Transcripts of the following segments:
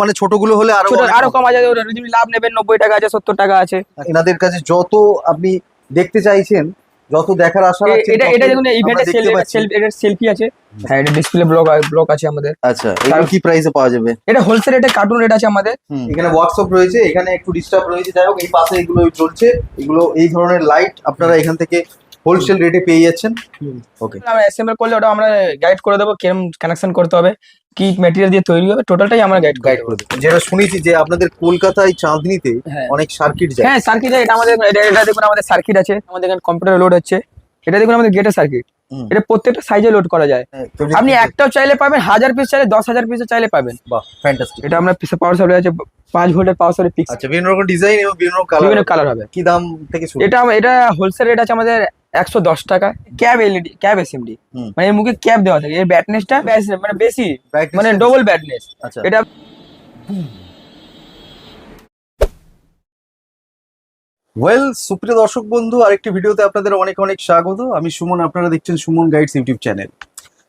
মানে ছোটগুলো হলে আরও আরও কম। কম আছে ওরা যদি লাভ নেবেন নব্বই টাকা আছে সত্তর টাকা আছে। এনাদের কাছে যত আপনি দেখতে চাইছেন যত দেখার আশা রাখছেন এটা এটা দেখুন ইভেন্টের দেখতে পাচ্ছি। এটা সেলফি আছে। হ্যাঁ এটা ডিসপ্লে ব্লক ব্লক আছে আমাদের। আচ্ছা এগুলো কি প্রাইসে পাওয়া যাবে? এটা হোলসেল রেটে কার্টুন রেট আছে আমাদের। এখানে ওয়ার্কশপ রয়েছে এখানে একটু ডিস্টার্ব রয়েছে। যাই হোক এই পাশে এগুলো চলছে এগুলো এই ধরনের লাইট আপনারা এখান থেকে হোলসেল রেটে পেয়ে যাচ্ছেন। ওকে আমরা অ্যাসেম্বল করলে ওটা আমরা গাইড করে দেবো কিরম কানেকশন করতে হবে। কি ম্যাটেরিয়াল দিয়ে তৈরি হবে টোটালটাই আমরা গাইড গাইড করে দেবেন যেটা শুনেছি যে আপনাদের কলকাতায় চাঁদনিতে হ্যাঁ। অনেক সার্কিট যায়। হ্যাঁ সার্কিট এটা আমাদের এটা দেখুন আমাদের সার্কিট আছে। আমাদের এখানে কম্পিউটার লোড হচ্ছে। এটা দেখুন আমাদের গেটের সার্কিট এটা প্রত্যেকটা সাইজে লোড করা যায়। হ্যাঁ, আপনি একটাও চাইলে পাবেন হাজার পিস চাইলে দশ হাজার পিসও চাইলে পাবেন। বাহ ফ্যান্টাস্টিক এটা আমরা পাওয়ার সাপ্লাই আছে পাঁচ ভোল্টের পাওয়ার সাপ্লাই পিক্স আচ্ছা বিভিন্ন রকম ডিজাইন এবং বিভিন্ন রকম কালার বিভিন্ন কালার হবে। কি দাম থেকে শুরু? এটা এটা হোলসেল রেট আছে আমাদের একশো দশ টাকা ক্যাব এলইডি ক্যাব এসএমডি। মানে এর মুখে ক্যাব দেওয়া থাকে। এর ব্যাটনেসটা মানে বেশি। মানে ডবল ব্যাটনেস আচ্ছা। এটা ওয়েল সুপ্রিয় দর্শক বন্ধু আরেকটি ভিডিওতে আপনাদের অনেক অনেক স্বাগত। আমি সুমন আপনারা দেখছেন সুমন গাইডস ইউটিউব চ্যানেল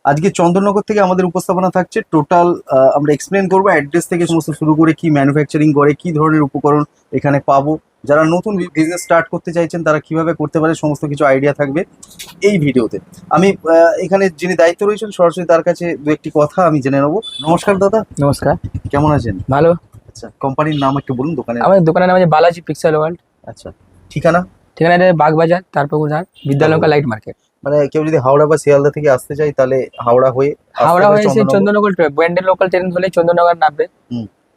আজকে চন্দননগর থেকে আমাদের উপস্থাপনা থাকছে। টোটাল আমরা এক্সপ্লেন করব অ্যাড্রেস থেকে সমস্ত শুরু করে কি ম্যানুফ্যাকচারিং করে কি ধরনের উপকরণ এখানে পাবো। যারা নতুন বিজনেস স্টার্ট করতে চাইছেন তারা কীভাবে করতে পারে সমস্ত কিছু আইডিয়া থাকবে এই ভিডিওতে। আমি এখানে যিনি দায়িত্ব রয়েছেন সরাসরি তার কাছে দু একটি কথা আমি জেনে নেব। নমস্কার দাদা। নমস্কার। কেমন আছেন? ভালো। আচ্ছা কোম্পানির নাম একটু বলুন দোকানে আমাদের দোকানের নাম বালাজি পিক্সেল ওয়ার্ল্ড আচ্ছা ঠিকানা? ঠিকানা বাগবাজার তারপর বিদ্যালঙ্কা লাইট মার্কেট মানে কেউ যদি হাওড়া বা শিয়ালদা থেকে আসতে চায় তাহলে হাওড়া হয়ে হাওড়া হবে হয়েছে চন্দননগর। ব্যান্ডের লোকাল ট্রেন ধরলে চন্দননগর নামবে।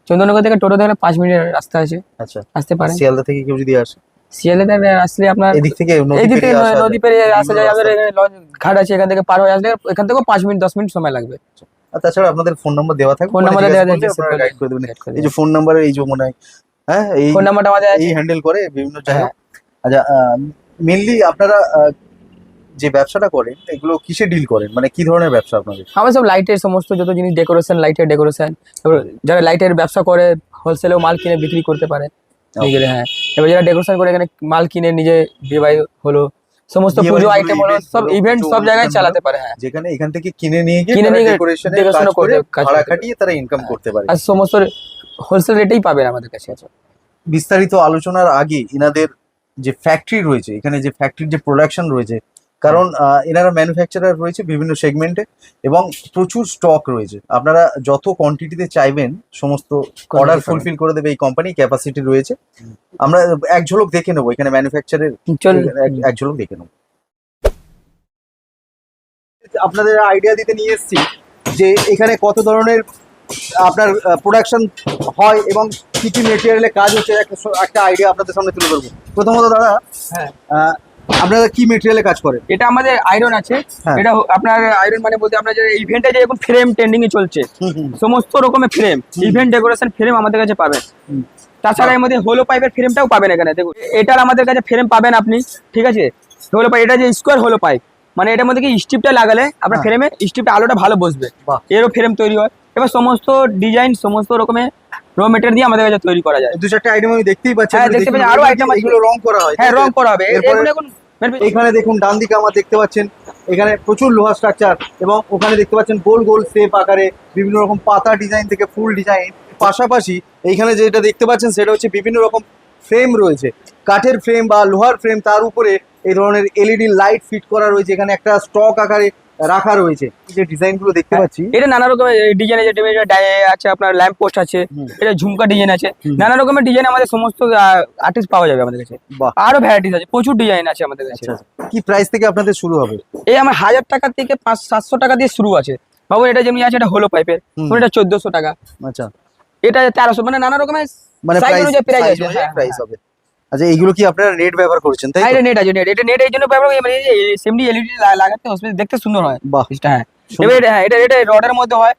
চন্দননগর থেকে টোটো ধরে পাঁচ মিনিটের রাস্তা আছে। আচ্ছা। আসতে পারেন শিয়ালদা থেকে কেউ যদি আসে? শিয়ালে আসলে আপনার এদিক থেকে নদী এই দিক থেকে নদী। পেরিয়ে আসা যায় আমাদের ঘাট আছে এখান থেকে পার হয়ে আসলে এখান থেকেও পাঁচ মিনিট দশ মিনিট সময় লাগবে। আর তাছাড়া আপনাদের ফোন নাম্বার দেওয়া থাকবে ফোন জিজ্ঞাসা দেওয়া করলে আছে আপনারা গাইড করে দেবেন এই যে ফোন নাম্বার এই যে মনে হয় হ্যাঁ এই ফোন নাম্বারটা আমাদের এই হ্যান্ডেল করে বিভিন্ন জায়গায়। হ্যাঁ। আচ্ছা মেনলি আপনারা যে ব্যবসাটা করেন এগুলো কিসে ডিল করেন? মানে কি ধরনের ব্যবসা আপনাদের? আমার সব লাইটের সমস্ত যত জিনিস ডেকোরেশন লাইটের ডেকোরেশন যারা লাইটের ব্যবসা করে হোলসেলেও মাল কিনে বিক্রি করতে পারে। নিজেরা, হ্যাঁ। এবার যারা ডেকোরেশন করে এখানে মাল কিনে নিজে বিয়ে বাড়ি হলো সমস্ত পুজো আইটেম হলো সব ইভেন্ট সব জায়গায় চালাতে পারে হ্যাঁ। যেখানে এখান থেকে কিনে নিয়ে গিয়ে কিনে নিয়ে decoration কাজ করে ভাড়া খাটিয়ে তারা ইনকাম। করতে পারে। আর সমস্ত হোলসেল রেটেই পাবেন আমাদের কাছে বিস্তারিত আলোচনার আগে এনাদের যে ফ্যাক্টরি রয়েছে এখানে যে ফ্যাক্টরির যে প্রোডাকশন রয়েছে কারণ এনারা ম্যানুফ্যাকচারার রয়েছে বিভিন্ন সেগমেন্টে এবং প্রচুর স্টক রয়েছে। আপনারা যত কোয়ান্টিটিতে চাইবেন সমস্ত অর্ডার ফুলফিল করে দেবে এই কোম্পানি ক্যাপাসিটি রয়েছে। আমরা এক ঝলক দেখে নেব এখানে ম্যানুফ্যাকচারের এক- ঝলক দেখে নেব। আপনাদের আইডিয়া দিতে নিয়ে এসেছি যে এখানে কত ধরনের আপনার প্রোডাকশন হয় এবং কি কি মেটেরিয়ালে কাজ হচ্ছে একটা একটা আইডিয়া আপনাদের সামনে তুলে ধরবো। প্রথমত দাদা হ্যাঁ। আহ, আপনারা কি মেটেরিয়ালে কাজ করেন? এটা আমাদের আয়রন আছে। হ্যাঁ। এটা আপনার আয়রন মানে বলতে আপনার যে ইভেন্টে যে এখন ফ্রেম ট্রেন্ডিং এ চলছে সমস্ত রকমের ফ্রেম ইভেন্ট ডেকোরেশন ফ্রেম আমাদের কাছে পাবেন। তাছাড়া এর মধ্যে হোলো পাইপের ফ্রেমটাও পাবেন এখানে। দেখুন এটার আমাদের কাছে ফ্রেম পাবেন আপনি ঠিক আছে? হোলো পাইপ এটা যে স্কোয়ার হোলো পাইপ মানে এটার মধ্যে কি স্টিপটা লাগালে আপনার হ্যাঁ। ফ্রেমে স্টিপটা আলোটা ভালো বসবে। এরও ফ্রেম তৈরি হয়। এবার সমস্ত ডিজাইন সমস্ত রকমের র মেটেরিয়াল দিয়ে আমাদের কাছে তৈরি করা যায়। দু চারটে আইটেম আমি দেখতেই পাচ্ছি হ্যাঁ, দেখতে পাচ্ছি, আরও আছে। এগুলো রং করা হয় হ্যাঁ রং করা হবে। এরপরে- এখন এখানে দেখুন ডান দিকে আমার দেখতে পাচ্ছেন এখানে প্রচুর লোহা স্ট্রাকচার এবং ওখানে দেখতে পাচ্ছেন গোল গোল শেপ আকারে বিভিন্ন রকম পাতা ডিজাইন থেকে ফুল ডিজাইন পাশাপাশি এইখানে যেটা দেখতে পাচ্ছেন সেটা হচ্ছে বিভিন্ন রকম ফ্রেম রয়েছে। কাঠের ফ্রেম বা লোহার ফ্রেম তার উপরে এই ধরনের এলইডি লাইট ফিট করা রয়েছে। এখানে একটা স্টক আকারে রাখা রয়েছে। যে ডিজাইনগুলো দেখতে পাচ্ছি। এটা নানা রকমের ডিজাইনের যে ডাই আছে আপনার ল্যাম্প পোস্ট আছে এটা ঝুমকা ডিজাইন আছে। নানা রকমের ডিজাইন আমাদের সমস্ত আর্টিস্ট পাওয়া যাবে আমাদের কাছে। আরও ভ্যারাইটিস আছে প্রচুর ডিজাইন আছে আমাদের কাছে। আচ্ছা কি প্রাইস থেকে আপনাদের শুরু হবে? এই আমার হাজার টাকা থেকে পাঁচ সাতশো টাকা দিয়ে শুরু আছে। বাবু এটা যেমনি আছে এটা হলো পাইপের। এটা চোদ্দশো টাকা। আচ্ছা। এটা তেরোশো মানে নানা রকমের মানে প্রাইস আছে, হ্যাঁ, প্রাইস হবে। আচ্ছা এইগুলো কি আপনারা নেট ব্যবহার করছেন তাই তো? এটা নেট আছে নেট এটা নেট এই জন্য ব্যবহার করি, মানে সেমনি এলইডি লাগাতে হসপিটাল দেখতে সুন্দর হয় বাহ। হ্যাঁ। সুন্দর। এবার এটা- হ্যাঁ এটা এটা রডের মধ্যে হয়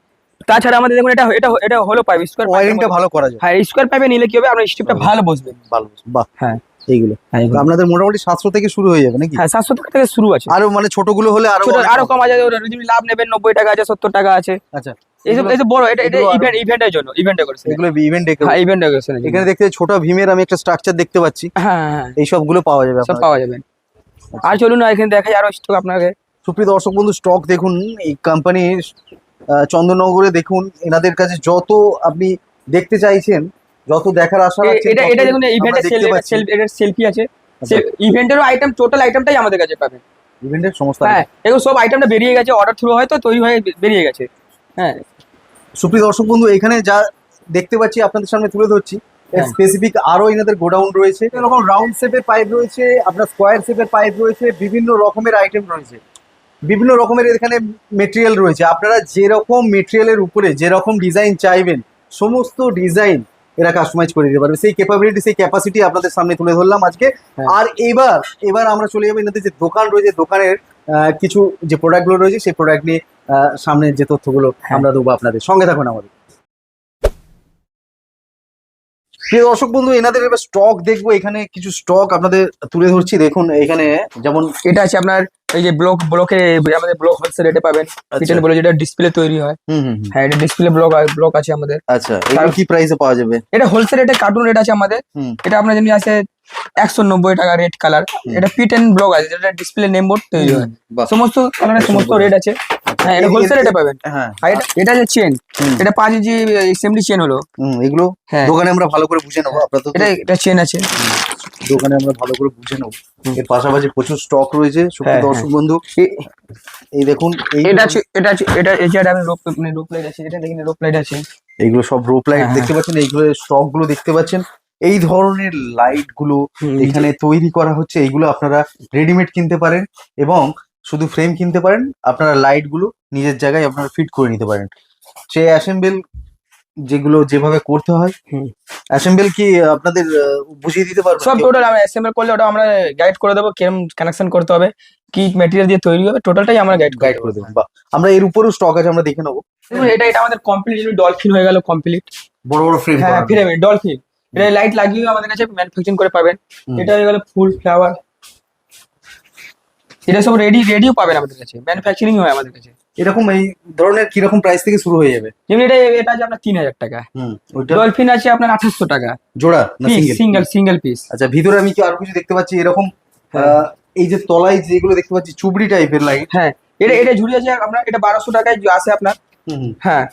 তাছাড়া আমাদের দেখুন এটা এটা এটা হলো পাইপ স্কোয়ার ওয়ারিংটা ভালো করা যায়। হ্যাঁ স্কোয়ার পাইপে নিলে কি হবে আপনার স্টিপটা ভালো। বসবে। ভালো বাহ। হ্যাঁ। এইগুলো। হ্যাঁ আপনাদের মোটামুটি সাতশো থেকে শুরু হয়ে যাবে নাকি? হ্যাঁ সাতশো টাকা থেকে শুরু আছে। আরও মানে ছোটগুলো হলে আরও আরও কম আছে ওরা যদি লাভ নেবেন নব্বই টাকা আছে সত্তর টাকা আছে। আচ্ছা। এগুলো- বড় এটা এটা ইভেন্ট ইভেন্টের জন্য ইভেন্ট ডেকোরেশন এগুলো ইভেন্ট হ্যাঁ ইভেন্ট ডেকোরেশন এখানে দেখতে ছোট ভীমের আমি একটা স্ট্রাকচার দেখতে পাচ্ছি। হ্যাঁ হ্যাঁ এই সবগুলো পাওয়া যাবে সব পাওয়া যাবে। আর চলুন না এখানে দেখাই আরও স্টক আপনাকে। সুপ্রিয় দর্শক বন্ধু স্টক দেখুন এই কোম্পানির চন্দননগরে দেখুন এনাদের কাছে যত আপনি দেখতে চাইছেন যত দেখার আশা এ- এটা দেখুন সেলফি আছে। আচ্ছা। ইভেন্টেরও আইটেম টোটাল আইটেমটাই আমাদের কাছে পাবেন। ইভেন্টের সমস্ত হ্যাঁ এগুলো সব আইটেমটা বেরিয়ে গেছে অর্ডার থ্রু হয়তো তৈরি হয়ে বেরিয়ে গেছে। হ্যাঁ। সুপ্রিয় দর্শক বন্ধু এখানে যা দেখতে পাচ্ছি আপনাদের সামনে তুলে ধরছি হ্যাঁ। স্পেসিফিক আরও এনাদের গোডাউন রয়েছে। এরকম রাউন্ড শেপের পাইপ রয়েছে আপনার স্কোয়ার শেপের পাইপ রয়েছে বিভিন্ন রকমের আইটেম রয়েছে। বিভিন্ন রকমের এখানে মেটেরিয়াল রয়েছে। আপনারা যেরকম মেটেরিয়ালের উপরে যেরকম ডিজাইন চাইবেন সমস্ত ডিজাইন এরা কাস্টমাইজ করে দিতে পারবে। সেই ক্যাপাবিলিটি সেই ক্যাপাসিটি আপনাদের সামনে তুলে ধরলাম আজকে। হ্যাঁ। আর এবার এবার আমরা চলে যাব এনাদের যে দোকান রয়েছে দোকানের আহ, কিছু যে প্রোডাক্টগুলো রয়েছে সেই প্রোডাক্ট নিয়ে সামনের যে তথ্যগুলো হ্যাঁ। আমরা দেবো আপনাদের। সঙ্গে থাকুন আমাদের। প্রিয় দর্শক বন্ধু এনাদের এবার স্টক দেখব। এখানে কিছু স্টক আপনাদের তুলে ধরছি। দেখুন এখানে যেমন এটা আছে আপনার এই যে ব্লক ব্লকে আমাদের ব্লক হোলসেল রেটে পাবেন। আচ্ছা। কিচেন বলে যেটা ডিসপ্লে তৈরি হয়। হ্যাঁ এটা ডিসপ্লে ব্লক ব্লক আছে আমাদের। আচ্ছা এগুলো কি প্রাইসে পাওয়া যাবে? এটা হোলসেল রেটে কার্টুন রেট আছে আমাদের। এটা আপনার যেমনি আছে একশো নব্বই টাকা রেড কালার এটা পি টেন ব্লক আছে যেটা ডিসপ্লে নেম বোর্ড তৈরি হয়। সমস্ত কালারের সমস্ত রেট আছে। হ্যাঁ এটা হোলসেল রেটে পাবেন। হ্যাঁ। এটা এটা যে চেন এটা পাঁচ ইঞ্চি এসএমডি চেন হলো। হুম, এগুলো হ্যাঁ। দোকানে আমরা ভালো করে বুঝে নেব আপনার তো এটা এটা চেন আছে। দোকানে আমরা ভালো করে বুঝে নেব। এর পাশাপাশি প্রচুর স্টক রয়েছে সুপ্রিয় হ্যাঁ, দর্শক বন্ধু। এই দেখুন এটা আছে এটা আছে এটা এই যে আপনি রোপ মানে রোপ লাইট আছে এটা দেখেন রোপ লাইট আছে। এইগুলো সব রোপ লাইট হ্যাঁ, দেখতে পাচ্ছেন এইগুলো স্টকগুলো দেখতে পাচ্ছেন। এই ধরনের লাইটগুলো এখানে তৈরি করা হচ্ছে এইগুলো আপনারা রেডিমেড কিনতে পারেন। এবং শুধু ফ্রেম কিনতে পারেন আপনারা লাইটগুলো নিজের জায়গায় আপনারা ফিট করে নিতে পারেন। সে অ্যাসেম্বল যেগুলো যেভাবে করতে হয়। অ্যাসেম্বল কি আপনাদের বুঝিয়ে দিতে পারবেন? সব? টোটাল আমরা অ্যাসেম্বল করলে ওটা আমরা গাইড করে দেবো কিরম কানেকশন করতে হবে কি ম্যাটেরিয়াল দিয়ে তৈরি হবে টোটালটাই আমরা গাইড গাইড করে দেবেন বা আমরা এর উপরেও স্টক আছে আমরা দেখে নেব। এটা এটা আমাদের কমপ্লিট ডলফিন হয়ে গেল কমপ্লিট বড় বড় ফ্রেম হ্যাঁ পিরামিড ডলফিন এটা লাইট লাগিয়ে আমাদের কাছে ম্যানুফ্যাকচারিং করে পাবেন। এটা হয়ে গেল ফুল ফ্লাওয়ার এটা সব রেডি রেডিও পাবেন আমাদের কাছে। ম্যানুফ্যাকচারিং হয় আমাদের কাছে। এরকম এই ধরনের কীরকম প্রাইস থেকে শুরু হয়ে যাবে? যেমনি এটা এটা আছে আপনার তিন হাজার টাকা। ডলফিন আছে আপনার আঠাশশো টাকা। জোড়া না সিঙ্গেল সিঙ্গেল সিঙ্গেল পিস আচ্ছা ভিতরে আমি কি আরও কিছু দেখতে পাচ্ছি? এরকম হ্যাঁ। এই যে তলায় যেগুলো দেখতে পাচ্ছি চুবড়ি টাইপের লাইট হ্যাঁ এটা এটা ঝুড়ি আছে আপনার এটা বারোশো টাকায় যে আসে আপনার। হ্যাঁ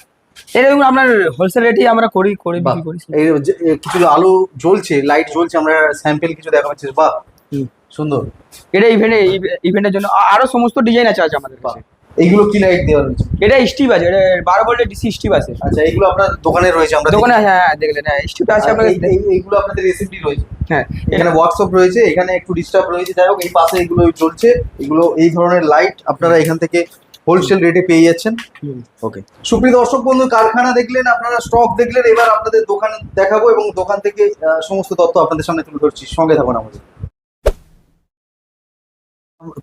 দেখুন আপনার হোলসেল রেটেই আমরা করি করি করি। কিছু আলো জ্বলছে লাইট জ্বলছে আমরা স্যাম্পল কিছু দেখা পাচ্ছি বাহ। সুন্দর। এটা ইভেন্টে ইভেন্টের জন্য আরও সমস্ত ডিজাইন আছে আছে আমাদের কাছে এইগুলো কি লাইট দেওয়া রয়েছে? এটা স্টিভ আছে এটা বারো ভোল্টের ডিসি স্টিভ আছে। আচ্ছা এইগুলো আপনার দোকানে রয়েছে আমরা দোকানে হ্যাঁ দেখলেন হ্যাঁ স্টিভ আছে। আপনার এই- এইগুলো আপনাদের রেসিপি রয়েছে। হ্যাঁ। এখানে হোয়াটসঅ্যাপ রয়েছে এখানে একটু ডিস্টার্ব রয়েছে। যাই হোক এই পাশে এগুলো চলছে এগুলো এই ধরনের লাইট আপনারা এখান থেকে হোলসেল রেটে পেয়ে যাচ্ছেন। ওকে সুপ্রিয় দর্শক বন্ধু কারখানা দেখলেন আপনারা স্টক দেখলেন এবার আপনাদের দোকান দেখাবো এবং দোকান থেকে সমস্ত তথ্য আপনাদের সামনে তুলে ধরছি। সঙ্গে থাকুন আমাদের।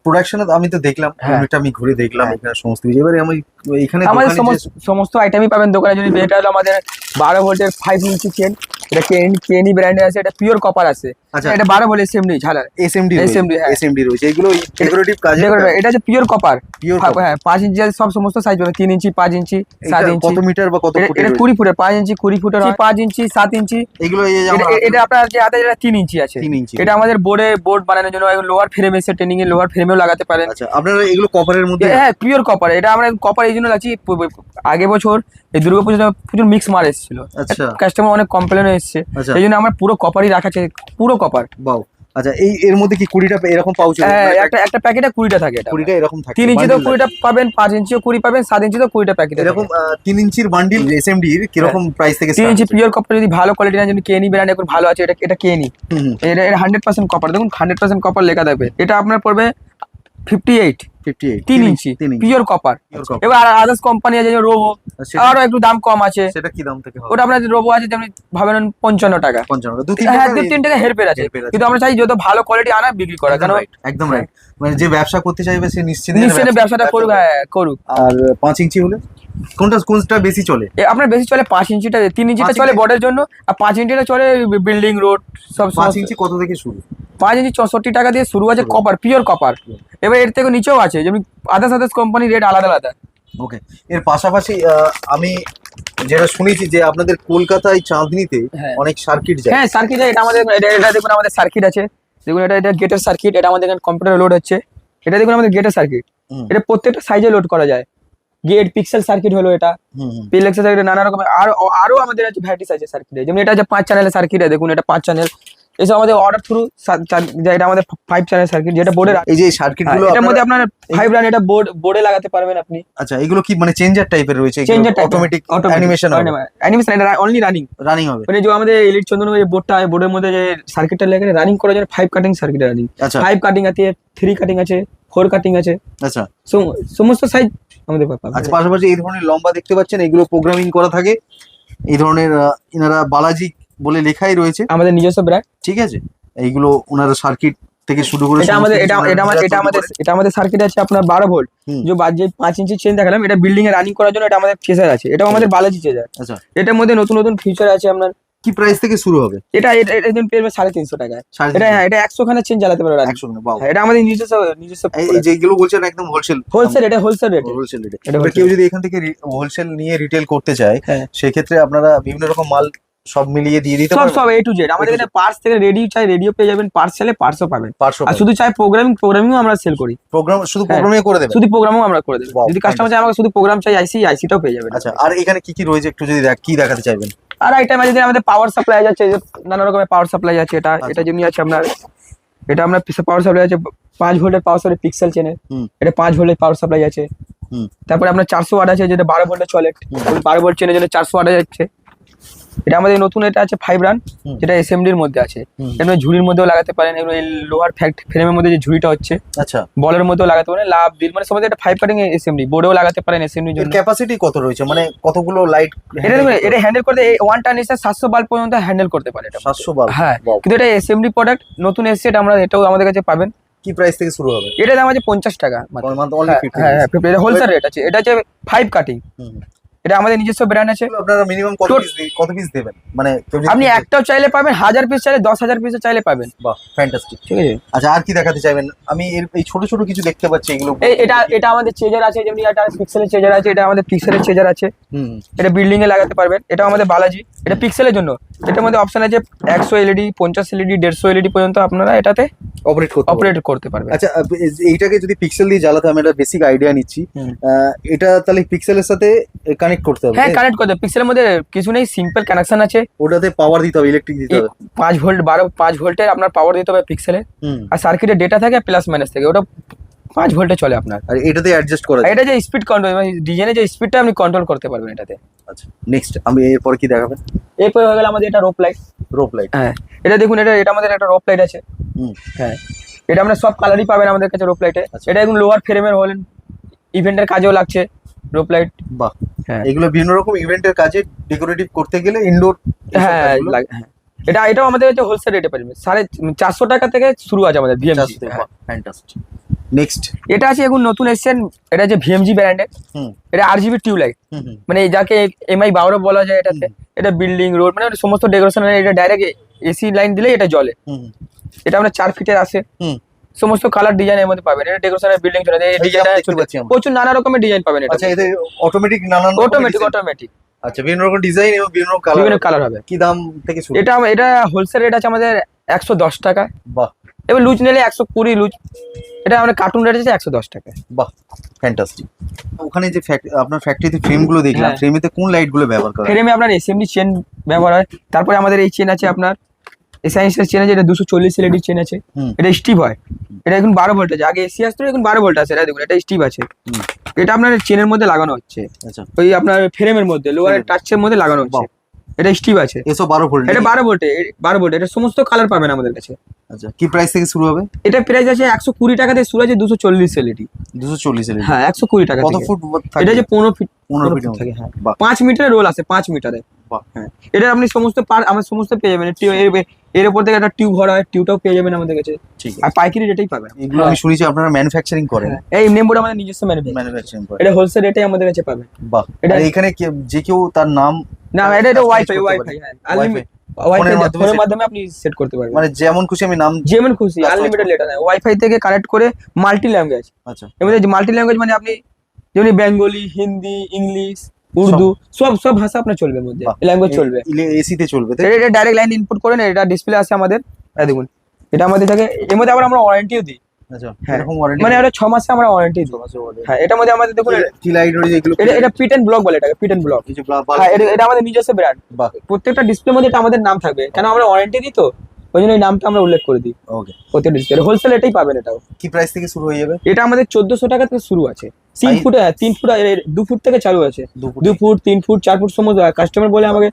প্রোডাকশনে আমি তো দেখলাম হ্যাঁ। এটা আমি ঘুরে দেখলাম হ্যাঁ। এখানে সমস্ত কিছু এবারে আমি এখানে আমাদের সমস্ত সমস্ত আইটেমই পাবেন দোকানে যদি এটা হলো আমাদের বারো ভোল্টের ফাইভ ইঞ্চি চেন এটা কেন কেনি ব্র্যান্ডের আছে এটা পিওর কপার আছে আচ্ছা। এটা বারো ভোল্ট এসএমডি ঝালার। এসএমডি হ্যাঁ। এসএমডি রয়েছে। এগুলো ডেকোরেটিভ কাজে। এটা হচ্ছে পিওর কপার পিওর হ্যাঁ পাঁচ ইঞ্চি সব সমস্ত সাইজ পাবেন তিন ইঞ্চি পাঁচ ইঞ্চি সাত ইঞ্চি। কত মিটার বা কত ফুটের এটা রয়েছে? কুড়ি ফুটের পাঁচ ইঞ্চি কুড়ি ফুটের হয়, পাঁচ ইঞ্চি সাত ইঞ্চি। এগুলো এটা আপনার যে হাতে যেটা তিন ইঞ্চি আছে। তিন ইঞ্চি। এটা আমাদের বোর্ডে বোর্ড বানানোর জন্য লোহার ফ্রেম এসে ট্রেনিং এর লোহার ফ্রেমেও লাগাতে পারেন। আচ্ছা আপনারা এগুলো কপারের মধ্যে হ্যাঁ পিওর কপার এটা আমরা কপার এই জন্য লাগছি প- প- আগে বছর এই দুর্গা পুজোতে প্রচুর মিক্স মাল এসেছিল। আচ্ছা। কাস্টমার অনেক কমপ্লেন এসেছে। আচ্ছা। এই জন্য আমরা পুরো কপারই রাখা আছে পুরো কপার বাউ আচ্ছা এই এর মধ্যে কি কুড়িটা এরকম পাউচ হ্যাঁ একটা একটা প্যাকেটে কুড়িটা থাকে এটা। কুড়িটা এরকম থাকে তিন ইঞ্চি তো কুড়িটা পাবেন পাঁচ ইঞ্চিও কুড়ি পাবেন সাত তো কুড়িটা প্যাকেট থাকে। এরকম তিন ইঞ্চির বান্ডিল এসএমডি কীরকম প্রাইস থেকে হ্যাঁ। তিন ইঞ্চি? পিওর কপার যদি ভালো কোয়ালিটি না যদি কেনি ব্র্যান্ড এখন ভালো আছে এটা এটা কেনি। এটা হান্ড্রেড পার্সেন্ট কপার দেখুন হান্ড্রেড পার্সেন্ট কপার লেখা থাকবে। এটা আপনার পড়বে ফিফটি এইট 58 তিন ইঞ্চি পিওর কপার এবার আদার্স কোম্পানি আছে রোবো আর একটু দাম কম আছে। সেটা কি দাম থেকে ওটা আপনার রোবো আছে যেমন ভাবেন পঞ্চান্ন টাকা। দু তিন হ্যাঁ দু তিন টাকা হেরফের আছে। হেরফের আছে। কিন্তু আমরা চাই যত ভালো কোয়ালিটি আনা বিক্রি করা একদম কেন একদম রাইট মানে যে ব্যবসা করতে চাইবে সে নিশ্চিত নিশ্চয়ই ব্যবসাটা করুক হ্যাঁ করুক। আর পাঁচ ইঞ্চি হলে? কোনটা কোনটা বেশি চলে? আপনার বেশি চলে পাঁচ ইঞ্চিটা তিন ইঞ্চিটা চলে? বোর্ডের জন্য আর পাঁচ ইঞ্চিটা চলে বিল্ডিং রোড সব পাঁচ ইঞ্চি কত থেকে শুরু? পাঁচ ইঞ্চি চৌষট্টি টাকা দিয়ে শুরু আছে কপার পিওর কপার এবার এর থেকে নিচেও আছে যেমন আদার্স আদার্স কোম্পানি রেট আলাদা আলাদা। ওকে এর পাশাপাশি আমি যেটা শুনেছি যে আপনাদের কলকাতায় চাঁদনিতে হ্যাঁ। অনেক সার্কিট যায়। হ্যাঁ সার্কিট এটা আমাদের এটা এটা দেখুন আমাদের সার্কিট আছে। দেখুন এটা এটা গেটের সার্কিট এটা আমাদের এখানে কম্পিউটার লোড হচ্ছে। এটা দেখুন আমাদের গেটের সার্কিট এটা প্রত্যেকটা সাইজে লোড করা যায়। গেট পিক্সেল সার্কিট হলো এটা। হুম। সার্কিট নানা রকমের আরও আরও আমাদের আছে ভ্যারাইটিস আছে সার্কিটে যেমন এটা আছে পাঁচ চ্যানেলের সার্কিট দেখুন এটা পাঁচ চ্যানেল এসব আমাদের অর্ডার থ্রু এটা আমাদের ফাইভ চ্যানেল সার্কিট যেটা বোর্ডে এই যে সার্কিটগুলো এটার মধ্যে আপনার ফাইভ রান এটা বোর্ড বোর্ডে লাগাতে পারবেন আপনি। আচ্ছা এগুলো কি মানে চেঞ্জার টাইপের রয়েছে? চেঞ্জার অটোমেটিক অ্যানিমেশন অ্যানিমেশন এটা অনলি রানিং রানিং হবে। মানে যে আমাদের ইলেকট্রিক চন্দ্র যে বোর্ডটা হয় বোর্ডের মধ্যে যে সার্কিটটা লেগে রানিং করার জন্য five cutting circuit running five cutting আছে থ্রি কাটিং আছে ফোর কাটিং আছে। আচ্ছা। সমস্ত সাইজ আমাদের আচ্ছা পাশাপাশি এই ধরনের লম্বা দেখতে পাচ্ছেন এগুলো প্রোগ্রামিং করা থাকে। এই ধরনের এনারা বালাজি বলে লেখাই রয়েছে। আমাদের নিজস্ব ব্র্যান্ড ঠিক আছে? এইগুলো ওনারা সার্কিট থেকে শুরু করে এটা আমাদের এটা এটা আমাদের এটা আমাদের এটা আমাদের সার্কিট আছে আপনার বারো ভোল্ট যে পাঁচ ইঞ্চি চেন দেখালাম এটা বিল্ডিং এ রানিং করার জন্য এটা আমাদের চেজার আছে। এটাও আমাদের বালাজি চেজার আচ্ছা। এটার মধ্যে নতুন নতুন ফিচার আছে আপনার কি প্রাইস থেকে শুরু হবে? এটা দিন পেয়ে সাড়ে তিনশো টাকায়। এটা হ্যাঁ এটা একশো খানা চেন চালাতে পারবে একশো টাকা, এটা আমাদের নিজস্ব নিজস্ব যেগুলো বলছেন একদম হোলসেল হোলসেল এটা হোলসেল রেট হোলসেল রেট এটা কেউ যদি এখান থেকে হোলসেল নিয়ে রিটেল করতে চায় হ্যাঁ। সেক্ষেত্রে আপনারা বিভিন্ন রকম মাল সব মিলিয়ে দিয়ে দিতে সব সব এ টু জেড আমাদের এখানে পার্টস থেকে রেডিও চাই রেডিও পেয়ে যাবেন পার্টস চাইলে পার্টসও পাবেন। আর শুধু চাই প্রোগ্রামিং প্রোগ্রামিংও আমরা সেল করি। প্রোগ্রাম শুধু হ্যাঁ। প্রোগ্রামে করে দেবেন? শুধু প্রোগ্রামও আমরা করে দেবো। যদি কাস্টমার চাই আমাকে শুধু প্রোগ্রাম চাই আইসি আইসিটাও পেয়ে যাবেন। আচ্ছা আর এখানে কি কি রয়েছে একটু যদি দেখ কি দেখাতে চাইবেন? আর আইটেম আছে আমাদের পাওয়ার সাপ্লাই আছে যে নানা রকমের পাওয়ার সাপ্লাই আছে এটা আচ্ছা। এটা যেমনি আছে আপনার এটা আমরা পাওয়ার সাপ্লাই আছে পাঁচ ভোল্টের পাওয়ার সাপ্লাই পিক্সেল চেনে এটা পাঁচ ভোল্টের পাওয়ার সাপ্লাই আছে হুম। তারপরে আপনার চারশো ওয়াট আছে যেটা বারো ভোল্টে চলে। বারো ভোল্ট চেনে যেটা চারশো ওয়াট যাচ্ছে এটা আমাদের নতুন এটা আছে ফাইভ রান। যেটা এসএমডির মধ্যে আছে। এমনি ঝুড়ির মধ্যেও লাগাতে পারেন এগুলো এই লোহার ফ্যাক্ট ফ্রেমের মধ্যে যে ঝুড়িটা হচ্ছে আচ্ছা। বলের মধ্যেও লাগাতে পারেন লাভ দিল মানে সবাই এটা ফাইভ কাটিং এসএমডি বোর্ডেও লাগাতে পারেন এসএমডির এর জন্য। ক্যাপাসিটি কত রয়েছে? মানে কতগুলো লাইট এটা এটা হ্যান্ডেল করতে এই ওয়ান টান এসে সাতশো বাল্ব পর্যন্ত হ্যান্ডেল করতে পারে এটা। সাতশো বাল্ব হ্যাঁ কিন্তু এটা এসএমডি প্রোডাক্ট নতুন এসছে এটা আমরা এটাও আমাদের কাছে পাবেন। কি প্রাইস থেকে শুরু হবে? এটা দাম আছে পঞ্চাশ টাকা মাত্র। হ্যাঁ ফিফটি হ্যাঁ হ্যাঁ, 50 এটা হোলসেল রেট আছে এটা হচ্ছে ফাইভ কাটিং এটা আমাদের নিজস্ব ব্র্যান্ড আছে। আপনারা মিনিমাম কত পিস কত পিস দেবেন? মানে আপনি একটাও চাইলে পাবেন হাজার পিস চাইলে দশ হাজার পিসও চাইলে পাবেন। বাহ ফ্যান্টাস্টিক ঠিক আছে? আচ্ছা আর কি দেখাতে চাইবেন? আমি এর এই ছোট ছোট কিছু দেখতে পাচ্ছি এগুলো। এটা এটা আমাদের চেজার আছে যেমনি এটা পিক্সেলের চেজার আছে এটা আমাদের পিক্সেলের চেজার আছে। হুম। এটা বিল্ডিং এ লাগাতে পারবেন। এটা আমাদের বালাজি। এটা পিক্সেলের জন্য। এটার মধ্যে অপশন আছে একশো এলইডি পঞ্চাশ এলইডি দেড়শো এলইডি পর্যন্ত আপনারা এটাতে অপারেট করতে অপারেট করতে পারবেন। আচ্ছা এইটাকে যদি পিক্সেল দিয়ে জ্বালাতে আমি একটা বেসিক আইডিয়া নিচ্ছি। এটা তাহলে পিক্সেলের সাথে কানেক্ট করতে হবে হ্যাঁ কানেক্ট করতে পিক্সেলের মধ্যে কিছু নেই সিম্পল কানেকশন আছে। ওটাতে পাওয়ার দিতে হবে ইলেকট্রিক দিতে হবে। পাঁচ ভোল্ট বারো পাঁচ ভোল্টের আপনার পাওয়ার দিতে হবে পিক্সেলে আর সার্কিটের ডেটা থাকে প্লাস মাইনাস থাকে। ওটা পাঁচ ভোল্টে চলে আপনার। আর এটাতে অ্যাডজাস্ট করা এটা যে স্পিড কন্ট্রোল মানে ডিজাইনের যে স্পিডটা আপনি কন্ট্রোল করতে পারবেন এটাতে। আচ্ছা নেক্সট আমি এরপর কি দেখাবেন? এরপর হয়ে গেল আমাদের এটা রোপ লাইট রোপ লাইট হ্যাঁ এটা দেখুন এটা এটা আমাদের একটা রোপ লাইট আছে। হুম। হ্যাঁ এটা আমরা সব কালারই পাবেন আমাদের কাছে রোপ লাইটে আচ্ছা। এটা এখন লোয়ার ফ্রেমের হলেন। ইভেন্টের কাজেও লাগছে রোপ লাইট বাহ। হ্যাঁ। এগুলো বিভিন্ন রকম ইভেন্টের কাজে ডেকোরেটিভ করতে গেলে ইনডোর হ্যাঁ লাগ- হ্যাঁ। এটা এটাও আমাদের কাছে হোলসেল রেটে পাবেন সাড়ে চারশো টাকা থেকে শুরু আছে আমাদের ভিএমজি ফ্যান্টাস্টিক নেক্সট এটা আছে এখন নতুন এসছেন এটা যে ভিএমজি ব্র্যান্ডের হুম। এটা আর জিবি টিউব লাইট হুম হুম। মানে যাকে এমআই বারো বলা যায় এটাতে এটা বিল্ডিং রোড মানে সমস্ত ডেকোরেশন এটা ডাইরেক্ট এসি লাইন দিলে এটা জ্বলে। হুম। এটা আমরা চার ফিটের হুম। সমস্ত কালার ডিজাইন এর মধ্যে পাবেন। এটা ডেকোরেশনের বিল্ডিং চলে। প্রচুর নানা রকমের ডিজাইন পাবেন এটা। আচ্ছা এতে অটোমেটিক নানান অটোমেটিক অটোমেটিক আচ্ছা বিভিন্ন রকম ডিজাইন এবং বিভিন্ন রকম বিভিন্ন কালার কালার হবে। কি দাম থেকে শুরু? এটা এটা হোলসেল রেট আছে আমাদের একশো দশ টাকা। বাহ। এবার লুজ নিলে একশো কুড়ি লুজ। এটা আমাদের কার্টুন রেট আছে একশো দশ টাকা বাহ ফ্যান্টাস্টিক ওখানে যে আপনার ফ্যাক্টরিতে ফ্রেমগুলো দেখলাম হ্যাঁ। ফ্রেমেতে কোন লাইটগুলো ব্যবহার করা হয়? ফ্রেমে আপনার এসএমডি চেন ব্যবহার হয়। তারপরে আমাদের এই চেন আছে আপনার এসআইএসের চেন আছে এটা দুশো চল্লিশ এলইডি চেন আছে। এটা স্টিভ হয়। এটা এখন বারো ভোল্ট আছে। আগে এসি আসতো এখন বারো ভোল্ট আছে। এটা দেখুন এটা স্টিভ আছে। এটা আপনার চেনের মধ্যে লাগানো হচ্ছে। আচ্ছা। ওই আপনার ফ্রেমের মধ্যে লোয়ার। টাচের মধ্যে লাগানো হচ্ছে। এটা স্টিভ আছে। এসো বারো ভোল্ট এটা বারো ভোল্টে বারো ভোল্ট এটা সমস্ত কালার পাবেন আমাদের কাছে। আচ্ছা কি প্রাইস থেকে শুরু হবে? এটা প্রাইস আছে একশো কুড়ি টাকা থেকে শুরু আছে দুশো চল্লিশ এলইডি দুশো চল্লিশ হ্যাঁ একশো কুড়ি টাকা কত ফুট এটা যে পনেরো ফিট পনেরো ফিট থাকে হ্যাঁ। পাঁচ মিটারের রোল আছে পাঁচ মিটারে এটা আপনি সমস্ত পার আমার সমস্ত পেয়ে যাবেন। এর- উপর থেকে একটা টিউব ভরা হয় টিউবটাও পেয়ে যাবেন আমাদের কাছে। ঠিক আর পাইকারি রেটেই পাবেন। এগুলো আমি শুনেছি আপনারা ম্যানুফ্যাকচারিং করেন। হ্যাঁ, এই নেমবোর্ড আমাদের নিজস্ব ম্যানুফ্যাকচার করেন এটা হোলসেল রেটে আমাদের কাছে পাবেন। বাহ। এটা- এখানে যে কেউ তার নাম না এটা এটা ওয়াইফাই ওয়াইফাই। হ্যাঁ। আনলিমিটেড ফোনের মাধ্যমে আপনি সেট করতে পারবেন। মানে যেমন খুশি আমি নাম যেমন খুশি আনলিমিটেড করতে লেটার ওয়াইফাই থেকে কানেক্ট করে মাল্টি ল্যাঙ্গুয়েজ আচ্ছা মাল্টি ল্যাঙ্গুয়েজ মানে আপনি যেমনি বেঙ্গলি হিন্দি ইংলিশ উর্দু সব। সব ভাষা আপনার চলবে মধ্যে ল্যাঙ্গুয়েজ চলবে। এসিতে চলবে তাই এটা ডাইরেক্ট লাইন ইনপুট করেন এটা ডিসপ্লে আছে আমাদের এই দেখুন। এটা আমাদের থাকে এর মধ্যে আবার আমরা ওয়ারেন্টিও দিই। আচ্ছা হ্যাঁ। মানে ছ মাসে আমরা ওয়ারেন্টি দিই। হ্যাঁ এটার মধ্যে আমাদের দেখুন এটা এটা পিট এন্ড ব্লক বলে এটাকে পিট এন্ড ব্লক হ্যাঁ এটা আমাদের নিজস্ব ব্র্যান্ড প্রত্যেকটা ডিসপ্লে মধ্যে এটা আমাদের নাম থাকবে কেন আমরা ওয়ারেন্টি দিই তো? ওই জন্য এই নামটা আমরা উল্লেখ করে দিই। ওকে ডিসপ্লে হোলসেল এটাই পাবেন এটাও। কি প্রাইস থেকে শুরু হয়ে যাবে? এটা আমাদের চোদ্দশো টাকা থেকে শুরু আছে। তিন ফুট হ্যাঁ, তিন ফুট এর দু ফুট থেকে চালু আছে। দু ফুট। তিন ফুট চার ফুট সমস্ত কাস্টমার বলে আমাকে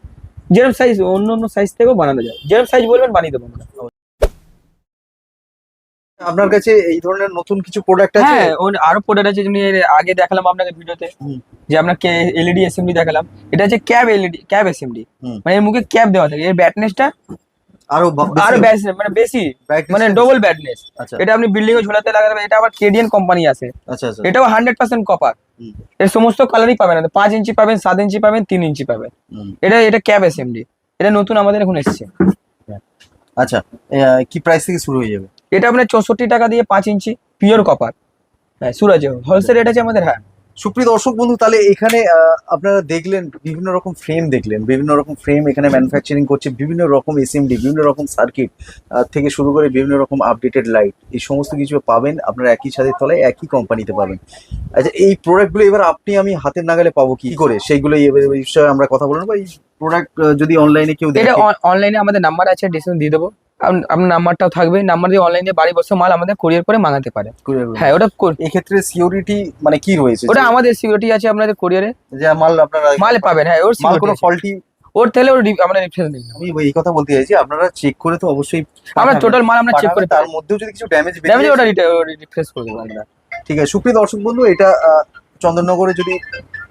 যেরকম সাইজ অন্য অন্য সাইজ থেকেও বানানো যায়। যেরকম সাইজ বলবেন বানিয়ে দেবো আমরা। আপনার কাছে এই ধরনের নতুন কিছু প্রোডাক্ট আছে? হ্যাঁ আরও প্রোডাক্ট আছে যেমনি আগে দেখালাম আপনাকে ভিডিওতে যে আপনাকে এলইডি এসএমডি দেখালাম। এটা হচ্ছে ক্যাব এলইডি ক্যাব এসএমডি মানে এর মুখে ক্যাব দেওয়া থাকে। এর ব্যাটনেসটা আরও মানে বেশি মানে ডবল ব্যাটনেস আচ্ছা। এটা আপনি বিল্ডিং এ ঝোলাতে লাগাতে এটা আবার কেডিয়ান কোম্পানি আছে। আচ্ছা আচ্ছা। এটাও হান্ড্রেড পার্সেন্ট কপার। এর সমস্ত কালারই পাবেন পাঁচ ইঞ্চি পাবেন সাত ইঞ্চি পাবেন তিন ইঞ্চি পাবেন। এটা এটা ক্যাব এসএমডি এটা নতুন আমাদের এখন এসছে। আচ্ছা কি প্রাইস থেকে শুরু হয়ে যাবে? এটা আপনার চৌষট্টি টাকা দিয়ে পাঁচ ইঞ্চি পিওর কপার হ্যাঁ সুরাজ হোলসেল রেট আছে আমাদের হ্যাঁ। সুপ্রিয় দর্শক বন্ধু তাহলে এখানে আপনারা দেখলেন বিভিন্ন রকম ফ্রেম দেখলেন বিভিন্ন রকম ফ্রেম এখানে ম্যানুফ্যাকচারিং করছে বিভিন্ন রকম এসএমডি বিভিন্ন রকম সার্কিট থেকে শুরু করে বিভিন্ন রকম আপডেটেড লাইট এই সমস্ত কিছু পাবেন আপনারা একই ছাদের তলায় একই কোম্পানিতে পাবেন। আচ্ছা এই প্রোডাক্টগুলো এবার আপনি আমি হাতের নাগালে পাবো কি করে? সেইগুলো এবার বিষয়ে আমরা কথা বলব এই প্রোডাক্ট যদি অনলাইনে কেউ এটা অনলাইনে আমাদের নাম্বার আছে ডিসকাউন্ট দিয়ে দেবো। আপনার নাম্বারটাও থাকবে। নাম্বার দিয়ে অনলাইনে বাড়ি বসে মাল আমাদের কোরিয়ার করে মাঙাতে পারে। হ্যাঁ ওটা এক্ষেত্রে সিওরিটি মানে কি রয়েছে? ওটা আমাদের সিকিউরিটি আছে আপনাদের কোরিয়ারে যে মাল আপনারা মাল পাবেন হ্যাঁ ওর মাল কোনো। ফল্টি ওর তাহলে ওর আমরা রিপ্লেস দিই আমি এই কথা বলতে চাইছি আপনারা চেক করে তো অবশ্যই আমরা টোটাল মাল আমরা চেক করে তার মধ্যেও যদি কিছু ড্যামেজ ড্যামেজ ওটা রিপ্লেস করে দেবো। আমরা ঠিক আছে সুপ্রিয় দর্শক বন্ধু এটা চন্দননগরে যদি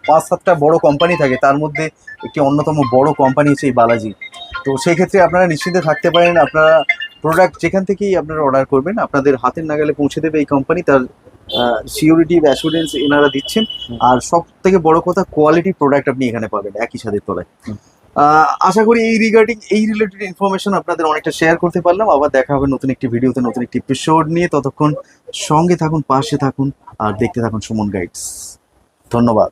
পাঁচ সাতটা বড় কোম্পানি থাকে তার মধ্যে একটি অন্যতম বড় কোম্পানি হচ্ছে এই বালাজি। তো সেই ক্ষেত্রে আপনারা নিশ্চিন্তে থাকতে পারেন। আপনারা প্রোডাক্ট যেখান থেকেই আপনারা অর্ডার করবেন আপনাদের হাতের নাগালে পৌঁছে দেবে এই কোম্পানি তার সিওরিটি অ্যাসুরেন্স এনারা দিচ্ছেন। আর সব থেকে বড় কথা কোয়ালিটি প্রোডাক্ট আপনি এখানে পাবেন একই ছাদের তলায়। আশা করি এই রিগার্ডিং এই রিলেটেড ইনফরমেশন আপনাদের অনেকটা শেয়ার করতে পারলাম। আবার দেখা হবে নতুন একটি ভিডিওতে নতুন একটি এপিসোড নিয়ে। ততক্ষণ সঙ্গে থাকুন পাশে থাকুন আর দেখতে থাকুন সুমন গাইডস ধন্যবাদ।